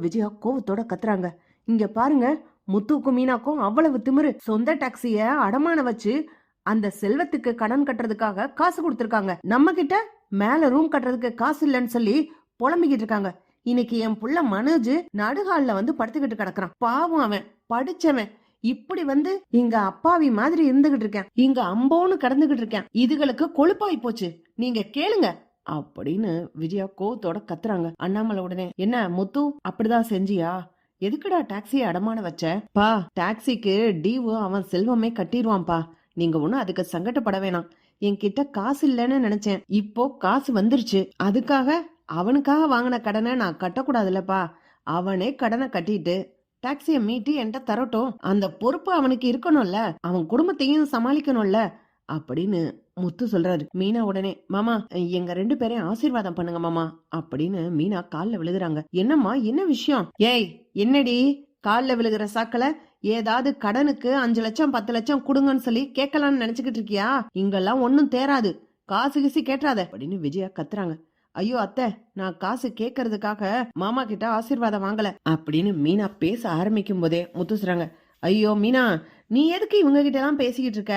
விஜயா கோவத்தோட கத்துறாங்க. இங்க பாருங்க முத்துக்கும் மீனாக்கும் அவ்வளவு திமிரு. சொந்த டாக்ஸிய அடமான வச்சு அந்த செல்வத்துக்கு கடன் கட்டுறதுக்காக காசு கொடுத்துருக்காங்க. நம்ம கிட்ட மேல ரூம் கட்டுறதுக்கு காசு இல்லைன்னு சொல்லி புலம்பிக்கிட்டு இருக்காங்க. இன்னைக்கு என் புள்ள மனோஜ் நடுகால்ல வந்து படுத்துக்கிட்டு கிடக்குறான். பாவம் அவன் படிச்சவன். இப்படி வந்து இங்க அப்பாவி மாதிரி இருந்துகிட்டு இருக்கேன். இங்க அம்போன்னு கடந்துகிட்டு இருக்கேன். இதுகளுக்கு கொழுப்பாய் போச்சு. நீங்க கேளுங்க. அப்படின்னு விஜயா கோவத்தோட கத்துறாங்க. அண்ணாமலை உடனே என்ன முத்து அப்படிதான் செஞ்சியா? எதுக்குடா டாக்ஸியை அடமான வச்ச? பா டாக்ஸிக்கு டீவு அவன் செல்வமே கட்டிடுவான்பா நீங்க ஒன்னும் அதுக்கு சங்கடப்பட வேணாம். என்கிட்ட காசு இல்லைன்னு நினைச்சேன். இப்போ காசு வந்துருச்சு. அதுக்காக அவனுக்காக வாங்கின கடனை நான் கட்டக்கூடாதுல்லப்பா. அவனே கடனை கட்டிட்டு டாக்ஸியை மீட்டி என்கிட்ட தரட்டும். அந்த பொறுப்பு அவனுக்கு இருக்கணும்ல. அவன் குடும்பத்தையும் சமாளிக்கணும்ல. அப்படின்னு முத்து சொல்றாரு. மீனா உடனே மாமா எங்க ரெண்டு பேரையும் ஆசீர்வாதம் பண்ணுங்க மாமா அப்படின்னு மீனா காலில் விழுகுறாங்க. என்னம்மா என்ன விஷயம்? ஏய் என்னடி? காலில் விழுகிற சாக்களை ஏதாவது கடனுக்கு அஞ்சு லட்சம் பத்து லட்சம் கொடுங்கன்னு சொல்லி கேட்கலாம்னு நினைச்சுக்கிட்டு இருக்கியா? இங்கெல்லாம் ஒன்னும் தேராது காசு கிசி கேட்டுறாத அப்படின்னு விஜயா கத்துறாங்க. ஐயோ அத்தை நான் காசு கேட்கறதுக்காக மாமா கிட்ட ஆசீர்வாதம் வாங்கல அப்படின்னு மீனா பேச ஆரம்பிக்கும் போதே முத்துசுறாங்க ஐயோ மீனா நீ எதுக்கு இவங்க கிட்ட எல்லாம் பேசிக்கிட்டு இருக்க?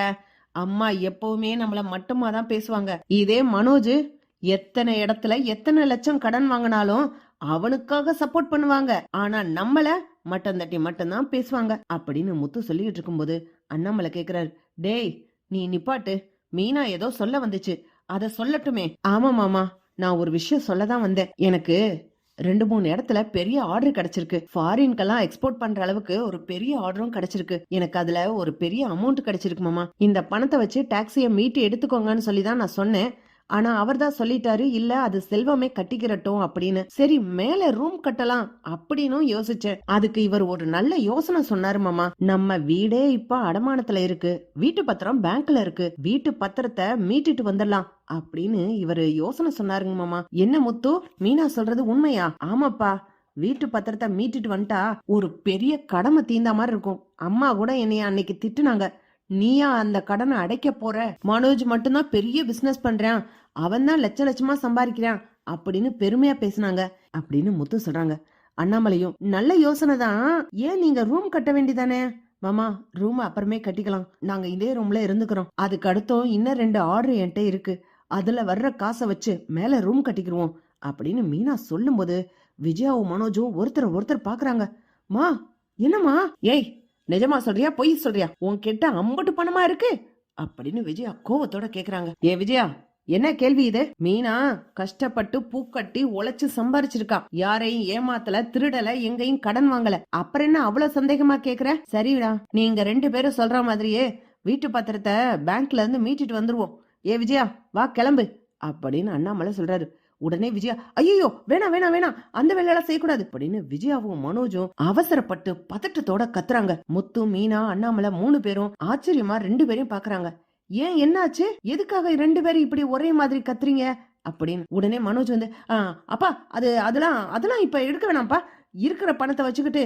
அம்மா எப்பவுமே நம்மள மட்டுமா தான் பேசுவாங்க. இதே மனோஜ் எத்தனை இடத்துல எத்தனை லட்சம் கடன் வாங்கினாலும் அவனுக்காக சப்போர்ட் பண்ணுவாங்க. ஆனா நம்மள மட்டம் தட்டி மட்டும்தான் பேசுவாங்க. அப்படின்னு முத்து சொல்லிட்டு இருக்கும்போது அண்ணாமலை கேக்குறாரு டேய் நீ நிப்பாட்டு. மீனா ஏதோ சொல்ல வந்துச்சு. அத சொல்லட்டுமே. ஆமா மாமா நான் ஒரு விஷயம் சொல்ல தான் வந்தேன். எனக்கு ரெண்டு மூணு இடத்துல பெரிய ஆர்டர் கிடைச்சிருக்கு. ஃபாரின்க்கெல்லாம் எக்ஸ்போர்ட் பண்ற அளவுக்கு ஒரு பெரிய ஆர்டரும் கிடைச்சிருக்கு. எனக்கு அதுல ஒரு பெரிய அமௌண்ட் கிடைச்சிருக்கு மாமா. இந்த பணத்தை வச்சு டாக்ஸியை மீட்டு எடுத்துக்கோங்கன்னு சொல்லி தான் நான் சொன்னேன். ஆனா அவர் தான் சொல்லிட்டாரு இல்ல அது செல்வமே கட்டிக்கிறட்டும் அப்படின்னு. சரி மேல ரூம் கட்டலாம் அப்படின்னும் யோசிச்சேன். அதுக்கு இவர் ஒரு நல்ல யோசனை சொன்னாரு மாமா. நம்ம வீடே இப்ப அடமானத்துல இருக்கு. வீட்டு பத்திரம் பேங்க்ல இருக்கு. வீட்டு பத்திரத்தை மீட்டுட்டு வந்துடலாம் அப்படின்னு இவர் யோசனை சொன்னாருங்க மாமா. என்ன முத்து? மீனா சொல்றது உண்மையா? ஆமாப்பா. வீட்டு பத்திரத்தை மீட்டுட்டு வந்துட்டா ஒரு பெரிய கடமை தீந்தா மாதிரி இருக்கும். அம்மா கூட என்னைய அன்னைக்கு திட்டுனாங்க. நீயா அந்த கடனை அடைக்க போற? மனோஜ் மட்டும்தான் பெரிய பிசினஸ் பண்றான். அவன் தான் லட்ச லட்சமா சம்பாதிக்கிறான். அப்படின்னு பெருமையா பேசுனாங்க. அப்படின்னு முத்து சொல்றாங்க. அண்ணாமலையும் நல்ல யோசனை தான். ஏன் நீங்க ரூம் கட்ட வேண்டியதானே? மாமா ரூம் அப்புறமே கட்டிக்கலாம். நாங்க இதே ரூம்ல இருந்துக்கிறோம். அதுக்கு அடுத்தும் இன்னும் ரெண்டு ஆர்டர் என்கிட்ட இருக்கு. அதுல வர்ற காசை வச்சு மேல ரூம் கட்டிக்கிருவோம் அப்படின்னு மீனா சொல்லும்போது விஜயாவும் மனோஜும் ஒருத்தர் ஒருத்தர் பாக்குறாங்க. மா என்னம்மா? ஏய் நிஜமா சொல்றியா? பொய் சொல்றியா? உன்கிட்ட அம்பட்டு பணமா இருக்கு? அப்படின்னு விஜயா கோவத்தோட கேக்குறாங்க. ஏ விஜயா என்ன கேள்வி இது? மீனா கஷ்டப்பட்டு பூக்கட்டி உழைச்சு சம்பாரிச்சிருக்கா. யாரையும் ஏமாத்தல திருடல எங்கேயும் கடன் வாங்கல. அப்புறம் என்ன அவ்வளவு சந்தேகமா கேக்குற? சரிடா நீங்க ரெண்டு பேரும் சொல்ற மாதிரியே வீட்டு பத்திரத்தை பேங்க்ல இருந்து மீட்டிட்டு வந்துருவோம். ஏ விஜயா வா கிளம்பு அப்படின்னு அண்ணாமலை சொல்றாரு. உடனே விஜயா ஐயோ வேணாம் வேணாம் வேணாம் அந்த வேலையெல்லாம் செய்யக்கூடாது. அப்படின்னு விஜயாவும் மனோஜும் அவசரப்பட்டு பதட்டத்தோட கத்துறாங்க. முத்து மீனா அண்ணாமலை மூணு பேரும் ஆச்சரியமா ரெண்டு பேரையும் பாக்குறாங்க. ஏன் என்னாச்சு? எதுக்காக ரெண்டு பேரும் இப்படி ஒரே மாதிரி கத்துறீங்க? அப்படின்னு உடனே மனோஜ் வந்து அப்பா அது அதெல்லாம் அதெல்லாம் இப்ப எடுக்க வேணாம்ப்பா. இருக்கிற பணத்தை வச்சுக்கிட்டு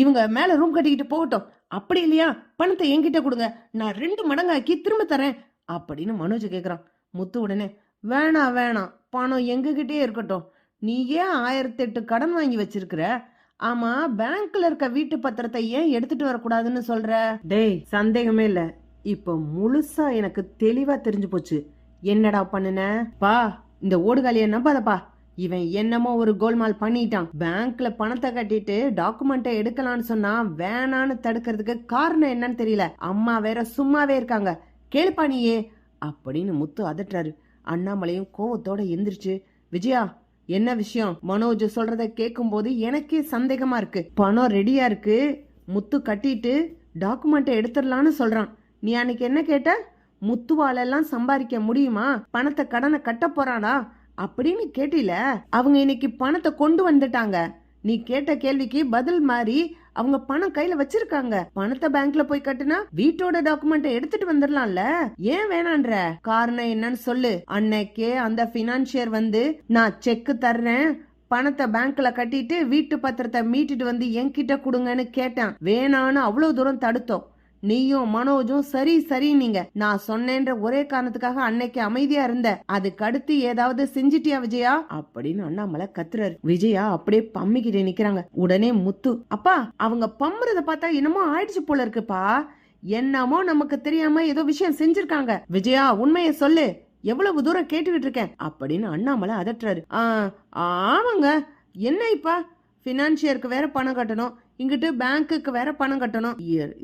இவங்க மேல ரூம் கட்டிக்கிட்டு போகட்டும். அப்படி இல்லையா? பணத்தை என்கிட்ட கொடுங்க. நான் ரெண்டு மடங்காக்கி திரும்ப தரேன். அப்படின்னு மனோஜ் கேக்குறான். முத்து உடனே வேணாம் வேணாம் பணம் எங்ககிட்டே இருக்கட்டும். நீ ஏன் ஆயிரத்தெட்டு கடன் வாங்கி வச்சிருக்கிற. ஆமா பேங்க்ல இருக்க வீட்டு பத்திரத்தை ஏன் எடுத்துட்டு வரக்கூடாதுன்னு சொல்ற? டேய் சந்தேகமே இல்ல. இப்ப முழுசா எனக்கு தெளிவா தெரிஞ்சு போச்சு. என்னடா பண்ணுன? பா இந்த ஓடுகாலிய நம்பாதப்பா. இவன் என்னமோ ஒரு கோல்மால் பண்ணிட்டான். பேங்க்ல பணத்தை கட்டிட்டு டாக்குமெண்ட்டை எடுக்கலாம்னு சொன்னா வேணான்னு தடுக்கிறதுக்கு காரணம் என்னன்னு தெரியல. அம்மா வேற சும்மாவே இருக்காங்க. கேள்பானியே அப்படின்னு முத்து அதட்டுறாரு. அண்ணாமலையும் கோவத்தோட எந்திரிச்சு விஜயா என்ன விஷயம்? மனோஜ் சொல்றத கேட்கும்போது எனக்கே சந்தேகமா இருக்கு. பணம் ரெடியா இருக்கு. முத்து கட்டிட்டு டாக்குமெண்ட்டை எடுத்துடலான்னு சொல்றான். நீ அன்னைக்கு என்ன கேட்ட? முத்துவாலெல்லாம் சம்பாதிக்க முடியுமா? பணத்தை கடனை கட்ட போறானா? அப்படின்னு கேட்டில அவங்க இன்னைக்கு பணத்தை கொண்டு வந்துட்டாங்க. நீ கேட்ட கேள்விக்கு பதில் மாதிரி அவங்க பணம் கையில வச்சிருக்காங்க. பணத்தை பேங்க்ல போய் கட்டுனா வீட்டோட டாக்குமெண்ட் எடுத்துட்டு வந்துடலாம்ல ஏன் வேணான்ற? காரணம் என்னன்னு சொல்லு. அன்னைக்கே அந்த பினான்சியர் வந்து நான் செக் தர்றேன். பணத்தை பேங்க்ல கட்டிட்டு வீட்டு பத்திரத்தை மீட்டுட்டு வந்து என்கிட்ட கொடுங்கன்னு கேட்டான். வேணான்னு அவ்வளவு தூரம் தடுத்தோம். நீயும் மனோஜும் சரி சரி நீங்க. நான் சொன்னேன்ற ஒரே காரணத்துக்காக அன்னைக்கு அமைதியா இருந்த. அதுக்கு அடுத்து ஏதாவது செஞ்சிட்டியா விஜயா? அப்படின்னு அண்ணாமலை கத்துறாரு. விஜயா அப்படியே பம்மிக்கிட்டே நிக்கிறாங்க. உடனே முத்து அப்பா அவங்க பம்புறத பார்த்தா என்னமோ ஆயிடுச்சு போல இருக்குப்பா. என்னமோ நமக்கு தெரியாம ஏதோ விஷயம் செஞ்சிருக்காங்க. விஜயா உண்மையை சொல்லு. எவ்வளவு தூரம் கேட்டுக்கிட்டு இருக்கேன். அப்படின்னு அண்ணாமலை அதட்டுறாரு. ஆ ஆமாங்க. என்ன இப்ப? ஃபினான்ஷியருக்கு வேற பணம் கட்டணும். இங்கிட்டு பேங்க்குக்கு வேற பணம் கட்டணும்.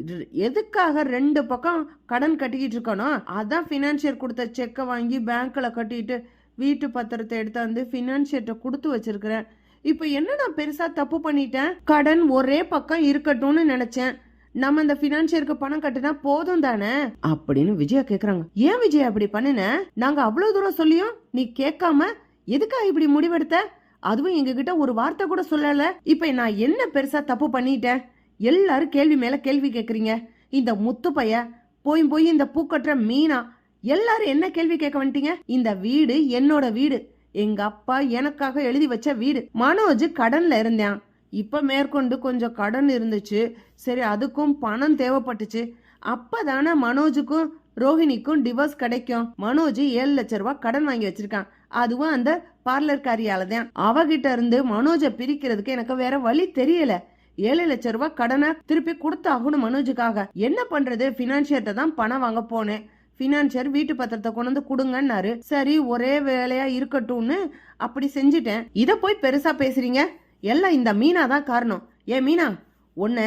இது- எதுக்காக ரெண்டு பக்கம் கடன் கட்டிக்கிட்டு இருக்கணும் அதான் ஃபினான்ஷியர் கொடுத்த செக்கை வாங்கி பேங்க்கில் கட்டிட்டு வீட்டு பத்திரத்தை எடுத்து வந்து ஃபினான்ஷியர்ட்ட கொடுத்து வச்சிருக்கிறேன். இப்போ என்ன நான் பெருசாக தப்பு பண்ணிட்டேன்? கடன் ஒரே பக்கம் இருக்கட்டும்னு நினைச்சேன். நம்ம இந்த ஃபினான்ஷியருக்கு பணம் கட்டினா போதும் தானே? அப்படின்னு விஜயா கேக்குறாங்க. ஏன் விஜயா அப்படி பண்ணுன? நாங்க அவ்வளவு தூரம் சொல்லியும் நீ கேட்காம எதுக்கா இப்படி முடிவெடுத்த? அதுவும் எங்ககிட்ட ஒரு வார்த்தை கூட சொல்லல. இப்ப நான் என்ன பெருசா தப்பு பண்ணிட்டேன்? எல்லாரும் கேள்வி மேல கேள்வி கேக்குறீங்க. இந்த முத்து பைய போய் போய் இந்த பூக்கட்டுற மீனா எல்லாரும் என்ன கேள்வி கேட்க வந்துட்டீங்க? இந்த வீடு என்னோட வீடு. எங்க அப்பா எனக்காக எழுதி வச்ச வீடு. மனோஜ் கடன்ல இருந்தேன். இப்ப மேற்கொண்டு கொஞ்சம் கடன் இருந்துச்சு. சரி அதுக்கும் பணம் தேவைப்பட்டுச்சு. அப்பதானே மனோஜுக்கும் ரோஹிணிக்கும் டிவோர்ஸ் கிடைக்கும். மனோஜ் ஏழு லட்ச ரூபாய் கடன் வாங்கி வச்சிருக்கான். அதுவும் அந்த பார்லர் காரியால தான் அவகிட்ட இருந்து மனோஜை பிரிக்கிறதுக்கு எனக்கு வேற வழி தெரியல. ஏழு லட்ச ரூபாய் கடனை திருப்பி கொடுத்தாகணும் மனோஜுக்காக. என்ன பண்றது? பினான்சியர்ட்ட தான் பணம் வாங்க போனேன். பினான்சியர் வீட்டு பத்திரத்தை கொண்டு வந்து கொடுங்கன்னாரு. சரி ஒரே வேலையா இருக்கட்டும்னு அப்படி செஞ்சுட்டேன். இத போய் பெருசா பேசுறீங்க? எல்லாம் இந்த மீனா தான் காரணம். ஏ மீனா உன்ன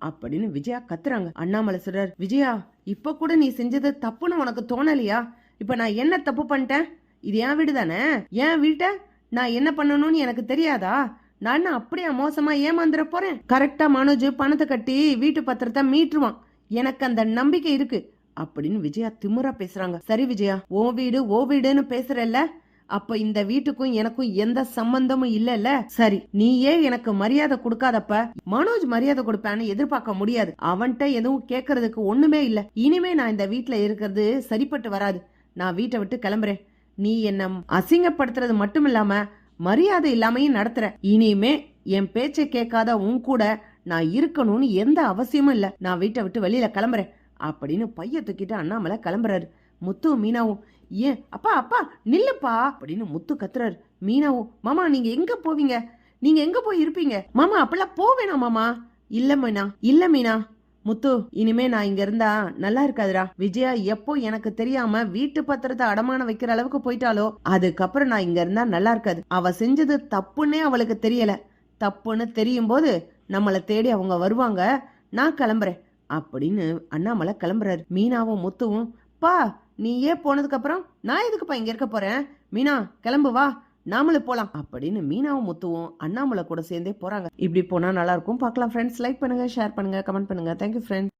அப்படின்னு விஜயா கத்துறாங்க. அண்ணாமலை சொல்றார் விஜயா இப்ப கூட நீ செஞ்சது தப்புன்னு உனக்கு தோணலையா? இப்ப நான் என்ன தப்பு பண்ணிட்டேன்? இது என் வீடு தானே? என் வீட்டை நான் என்ன பண்ணணும்னு எனக்கு தெரியாதா? நான் அப்படியே மோசமா ஏமாந்துட போறேன்? கரெக்டா மனோஜ் பணத்தை கட்டி வீட்டு பத்திரத்தை மீட்டுருவான். எனக்கு அந்த நம்பிக்கை இருக்கு. அப்படின்னு விஜயா திமிரா பேசுறாங்க. சரி விஜயா ஓ வீடு ஓ வீடுன்னு பேசுறல்ல. அப்ப இந்த வீட்டுக்கும் எனக்கும் எந்த சம்பந்தமும் இல்லல்ல. சரி நீயே எனக்கு மரியாதை கொடுக்காதப்ப மனோஜ் மரியாதை கொடுப்பான்னு எதிர்பார்க்க முடியாது. அவன்கிட்ட எதுவும் கேட்கறதுக்கு ஒண்ணுமே இல்ல. இனிமே நான் இந்த வீட்டுல இருக்கிறது சரிப்பட்டு வராது. நான் வீட்டை விட்டு கிளம்புறேன். நீ என்ன அசிங்கப்படுத்துறது மட்டும் இல்லாம மரியாதை இல்லாமையும் நடத்துற. இனிமே என் பேச்சை கேட்காத உன் கூட நான் இருக்கணும்னு எந்த அவசியமும் இல்ல. நான் வீட்டை விட்டு வெளியில கிளம்புறேன் அப்படின்னு பைய தூக்கிட்டு அண்ணாமலை கிளம்புறாரு. முத்து மீனாவும் ஏன் அப்பா அப்பா நில்லுப்பா அப்படின்னு முத்து கத்துறாரு. மீனாவும் மாமா நீங்க எங்க போவீங்க? நீங்க எங்க போய் இருப்பீங்க? மாமா அப்பெல்லாம் போவேணா மாமா. இல்ல மீனா. இல்ல மீனா. முத்து இனிமே நான் இங்க இருந்தா நல்லா இருக்காதுடா. விஜயா எப்போ எனக்கு தெரியாம வீட்டு பத்திரத்தை அடமானம் வைக்கிற அளவுக்கு போயிட்டாலோ அதுக்கப்புறம் நான் இங்க இருந்தா நல்லா இருக்காது. அவ செஞ்சது தப்புன்னே அவளுக்கு தெரியல. தப்புன்னு தெரியும் போது நம்மளை தேடி அவங்க வருவாங்க. நான் கிளம்புறேன். அப்படின்னு அண்ணாமலை கிளம்புறாரு. மீனாவும் முத்துவும் பா நீயே போனதுக்கு அப்புறம் நான் எதுக்குப்பா இங்க இருக்க போறேன்? மீனா கிளம்பு வா. நாமளும் போலாம் அப்படின்னு மீனாவும் முத்துவும் அண்ணாமலை கூட சேர்ந்தே போறாங்க. இப்படி போனா நல்லா இருக்கும். பார்க்கலாம் ஃப்ரெண்ட்ஸ் லைக் பண்ணுங்க ஷேர் பண்ணுங்க கமெண்ட் பண்ணுங்க. Thank you friends